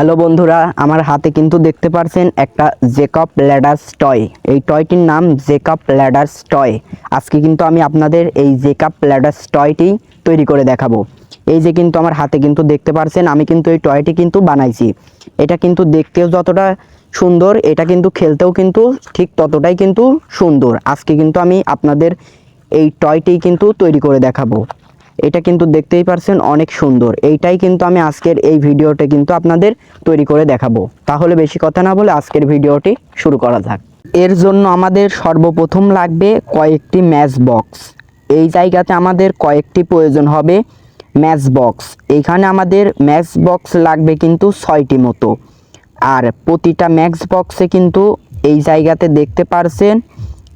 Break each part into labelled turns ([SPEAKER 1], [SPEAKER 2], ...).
[SPEAKER 1] Hello বন্ধুরা, আমার হাতে কিন্তু দেখতে পারছেন একটা জেকব ল্যাডার্স টয় এই টয়টির নাম জেকব ল্যাডার্স টয় আজকে কিন্তু আমি আপনাদের এই জেকব ল্যাডার্স টয়টি তৈরি করে দেখাবো। এই যে কিন্তু আমার হাতে কিন্তু দেখতে পারছেন, আমি কিন্তু এই টয়টি কিন্তু বানাইছি। এটা কিন্তু দেখতেও যতটা সুন্দর, এটা কিন্তু খেলতেও কিন্তু ঠিক ততটাই কিন্তু সুন্দর। আজকে কিন্তু আমি আপনাদের এই টয়টি কিন্তু তৈরি করে দেখাবো। এটা কিন্তু দেখতেই পারছেন অনেক সুন্দর। এইটাই কিন্তু আমি আজকের এই ভিডিওতে কিন্তু আপনাদের তৈরি করে দেখাবো। তাহলে বেশি কথা না বলে আজকের ভিডিওটি শুরু করা যাক। এর জন্য আমাদের সর্বপ্রথম লাগবে কয়েকটি ম্যাচ বক্স এই জায়গাতে আমাদের কয়েকটি প্রয়োজন হবে ম্যাচ বক্স এইখানে আমাদের ম্যাচ বক্স লাগবে কিন্তু ছয়টি মতো। আর প্রতিটা ম্যাক্স বক্সে কিন্তু এই জায়গাতে দেখতে পারছেন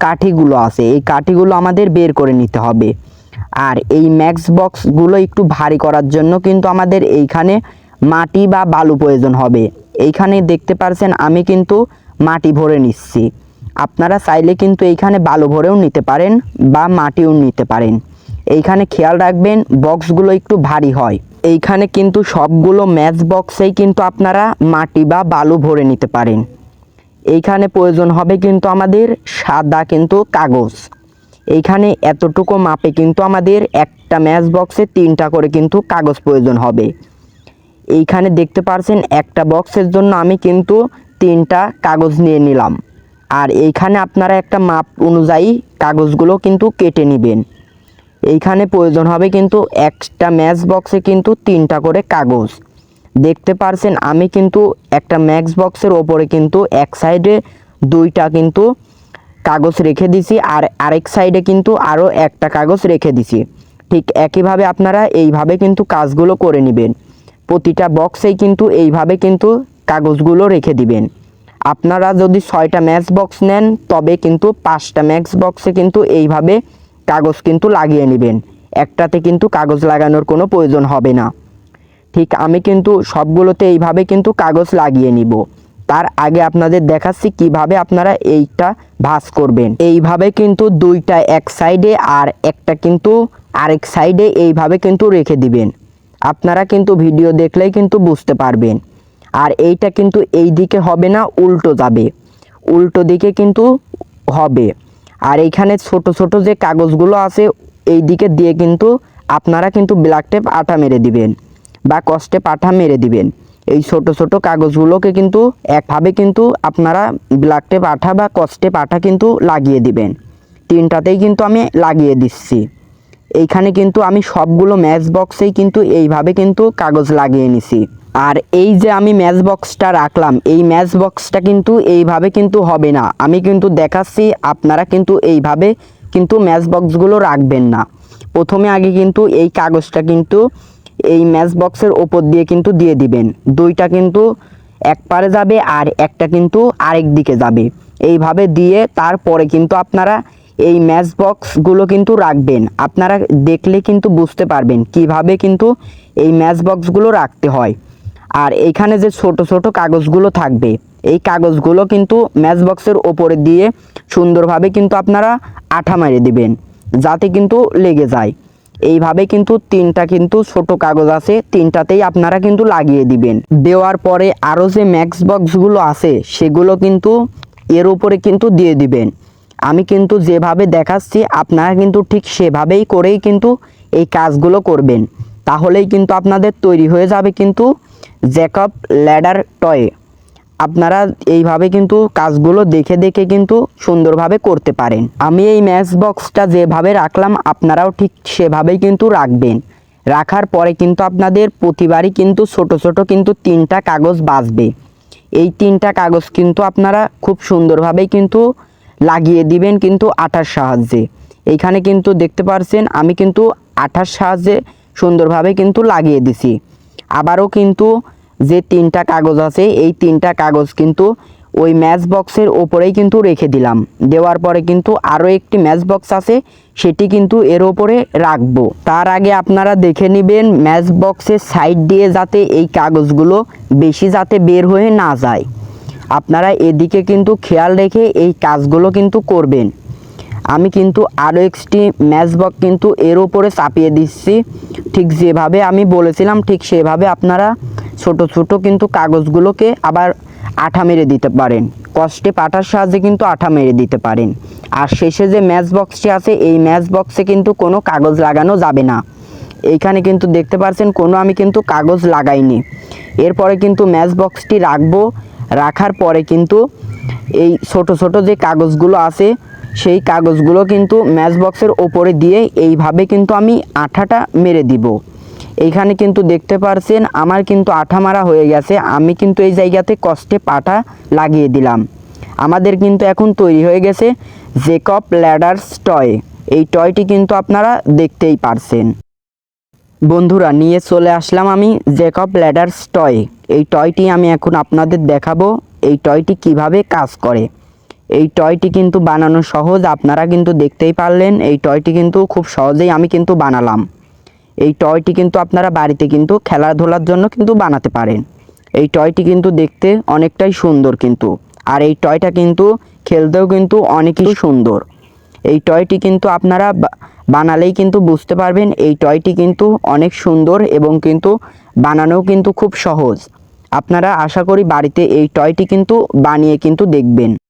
[SPEAKER 1] কাঠিগুলো আছে। এই কাঠিগুলো আমাদের বের করে নিতে হবে। আর এই ম্যাক্স বক্সগুলো একটু ভারী করার জন্য কিন্তু আমাদের এইখানে মাটি বা বালু প্রয়োজন হবে। এইখানে দেখতে পারছেন আমি কিন্তু মাটি ভরে নিচ্ছি। আপনারা চাইলে কিন্তু এইখানে বালু ভরেও নিতে পারেন বা মাটিও নিতে পারেন। এইখানে খেয়াল রাখবেন বক্সগুলো একটু ভারী হয়। এইখানে কিন্তু সবগুলো ম্যাচ বক্সেই কিন্তু আপনারা মাটি বা বালু ভরে নিতে পারেন। এইখানে প্রয়োজন হবে কিন্তু আমাদের সাদা কিন্তু কাগজ। এইখানে এতটুকু মাপে কিন্তু আমাদের একটা ম্যাচ বক্সে তিনটা করে কিন্তু কাগজ প্রয়োজন হবে। এইখানে দেখতে পারছেন একটা বক্সের জন্য আমি কিন্তু তিনটা কাগজ নিয়ে নিলাম। আর এইখানে আপনারা একটা মাপ অনুযায়ী কাগজগুলো কিন্তু কেটে নেবেন। এইখানে প্রয়োজন হবে কিন্তু একটা ম্যাচ বক্সে কিন্তু তিনটা করে কাগজ। দেখতে পারছেন আমি কিন্তু একটা ম্যাক্স বক্সের ওপরে কিন্তু এক সাইডে দুইটা কিন্তু কাগজ রেখে দিছি আর আরেক সাইডে কিন্তু আরও একটা কাগজ রেখে দিছি। ঠিক একইভাবে আপনারা এইভাবে কিন্তু কাজগুলো করে নেবেন। প্রতিটা বক্সেই কিন্তু এইভাবে কিন্তু কাগজগুলো রেখে দিবেন। আপনারা যদি ছয়টা ম্যাচ বক্স নেন, তবে কিন্তু পাঁচটা ম্যাক্স বক্সে কিন্তু এইভাবে কাগজ কিন্তু লাগিয়ে নেবেন। একটাতে কিন্তু কাগজ লাগানোর কোনো প্রয়োজন হবে না। ঠিক আমি কিন্তু সবগুলোতে এইভাবে কিন্তু কাগজ লাগিয়ে নিব। তার আগে আপনাদের দেখাচ্ছি কীভাবে আপনারা এইটা ভাঁজ করবেন। এইভাবে কিন্তু দুইটা এক সাইডে আর একটা কিন্তু আরেক সাইডে এইভাবে কিন্তু রেখে দিবেন। আপনারা কিন্তু ভিডিও দেখলেই কিন্তু বুঝতে পারবেন। আর এইটা কিন্তু এই দিকে হবে না, উল্টো যাবে। উল্টো দিকে কিন্তু হবে। আর এইখানে ছোট ছোট যে কাগজগুলো আছে, এই দিকে দিয়ে কিন্তু আপনারা কিন্তু ব্ল্যাক টেপ আটা মেরে দিবেন বা কষ্টে পাঠা মেরে দিবেন। এই ছোট ছোট কাগজগুলোকে কিন্তু একভাবে কিন্তু আপনারা ব্ল্যাক টেপ আঠা বা কষ্টে পাঠা কিন্তু লাগিয়ে দিবেন। তিনটাতেই কিন্তু আমি লাগিয়ে দিচ্ছি। এইখানে কিন্তু আমি সবগুলো ম্যাচ বক্সেই কিন্তু এইভাবে কিন্তু কাগজ লাগিয়ে নিছি। আর এই যে আমি ম্যাচ বক্সটা রাখলাম, এই ম্যাচ বক্সটা কিন্তু এইভাবে কিন্তু হবে না। আমি কিন্তু দেখাচ্ছি, আপনারা কিন্তু এইভাবে কিন্তু ম্যাচ বক্সগুলো রাখবেন না। প্রথমে আগে কিন্তু এই কাগজটা কিন্তু এই ম্যাচ বক্সের ওপর দিয়ে কিন্তু দিয়ে দিবেন। দুইটা কিন্তু এক পারে যাবে আর একটা কিন্তু আরেক দিকে যাবে। এইভাবে দিয়ে তারপরে কিন্তু আপনারা এই ম্যাচ বক্সগুলো কিন্তু রাখবেন। আপনারা দেখলে কিন্তু বুঝতে পারবেন কীভাবে কিন্তু এই ম্যাচ বক্সগুলো রাখতে হয়। আর এইখানে যে ছোট ছোট কাগজগুলো থাকবে, এই কাগজগুলো কিন্তু ম্যাচ বক্সের ওপরে দিয়ে সুন্দরভাবে কিন্তু আপনারা আঠা মেরে দিবেন, যাতে কিন্তু লেগে যায়। এইভাবে কিন্তু তিনটা কিন্তু ছোট কাগজ আছে, তিনটাতেই আপনারা কিন্তু লাগিয়ে দিবেন। দেওয়ার পরে আরও যে ম্যাক্স বক্সগুলো আছে, সেগুলো কিন্তু এর উপরে কিন্তু দিয়ে দিবেন। আমি কিন্তু যেভাবে দেখাচ্ছি, আপনারা কিন্তু ঠিক সেভাবেই করেই কিন্তু এই কাজগুলো করবেন। তাহলেই কিন্তু আপনাদের তৈরি হয়ে যাবে কিন্তু জ্যাকব ল্যাডার টয়ে। আপনারা এইভাবে কিন্তু কাজগুলো দেখে দেখে কিন্তু সুন্দরভাবে করতে পারেন। আমি এই ম্যাচ বক্সটা যেভাবে রাখলাম, আপনারাও ঠিক সেভাবেই কিন্তু রাখবেন। রাখার পরে কিন্তু আপনাদের প্রতিবারই কিন্তু ছোট ছোট কিন্তু তিনটা কাগজ বাঁচবে এই তিনটা কাগজ কিন্তু আপনারা খুব সুন্দরভাবেই কিন্তু লাগিয়ে দিবেন কিন্তু আঠার সাহায্যে। এইখানে কিন্তু দেখতে পারছেন, আমি কিন্তু আঠার সাহায্যে সুন্দরভাবে কিন্তু লাগিয়ে দিছি। আবারও কিন্তু যে তিনটা কাগজ আছে, এই তিনটা কাগজ কিন্তু ওই ম্যাচ বক্সের ওপরেই কিন্তু রেখে দিলাম। দেওয়ার পরে কিন্তু আরও একটি ম্যাচ বক্স আছে, সেটি কিন্তু এর ওপরে রাখব। তার আগে আপনারা দেখে নেবেন ম্যাচ বক্সের সাইড দিয়ে যাতে এই কাগজগুলো বেশি যাতে বের হয়ে না যায়। আপনারা এদিকে কিন্তু খেয়াল রেখে এই কাজগুলো কিন্তু করবেন। আমি কিন্তু আরও একটি ম্যাচ বক্স কিন্তু এর ওপরে চাপিয়ে দিচ্ছি। ঠিক যেভাবে আমি বলেছিলাম, ঠিক সেভাবে আপনারা ছোট ছোট কিন্তু কাগজগুলোকে আবার আঠা মেরে দিতে পারেন। কষ্টে পাটার সাহায্যে কিন্তু আঠা মেরে দিতে পারেন। আর শেষে যে ম্যাচ বক্সটি আছে, এই ম্যাচ বক্সে কিন্তু কোনো কাগজ লাগানো যাবে না। এইখানে কিন্তু দেখতে পাচ্ছেন, কোনো আমি কিন্তু কাগজ লাগাইনি। এরপরে কিন্তু ম্যাচ বক্সটি রাখব। রাখার পরে কিন্তু এই ছোট ছোট যে কাগজগুলো আছে, সেই কাগজগুলো কিন্তু ম্যাচ বক্সের ওপরে দিয়ে এইভাবে কিন্তু আমি আঠাটা মেরে দিব। এইখানে কিন্তু দেখতে পারছেন, আমার কিন্তু আঠা মারা হয়ে গেছে। আমি কিন্তু এই জায়গাতে কষ্টে পাটা লাগিয়ে দিলাম। আমাদের কিন্তু এখন তৈরি হয়ে গেছে জেকব ল্যাডার্স টয় এই টয়টি কিন্তু আপনারা দেখতেই পারছেন। বন্ধুরা, নিয়ে চলে আসলাম আমি জেকব ল্যাডার্স টয় এই টয়টি আমি এখন আপনাদের দেখাবো, এই টয়টি কীভাবে কাজ করে। এই টয়টি কিন্তু বানানো সহজ, আপনারা কিন্তু দেখতেই পারলেন, এই টয়টি কিন্তু খুব সহজেই আমি কিন্তু বানালাম। এই টয়টি কিন্তু আপনারা বাড়িতে কিন্তু খেলাধুলার জন্য কিন্তু বানাতে পারেন। এই টয়টি কিন্তু দেখতে অনেকটাই সুন্দর কিন্তু। আর এই টয়টা কিন্তু খেলতেও কিন্তু অনেকই সুন্দর। এই টয়টি কিন্তু আপনারা বানালেই কিন্তু বুঝতে পারবেন এই টয়টি কিন্তু অনেক সুন্দর এবং কিন্তু বানানোও কিন্তু খুব সহজ। আপনারা আশা করি বাড়িতে এই টয়টি কিন্তু বানিয়ে কিন্তু দেখবেন।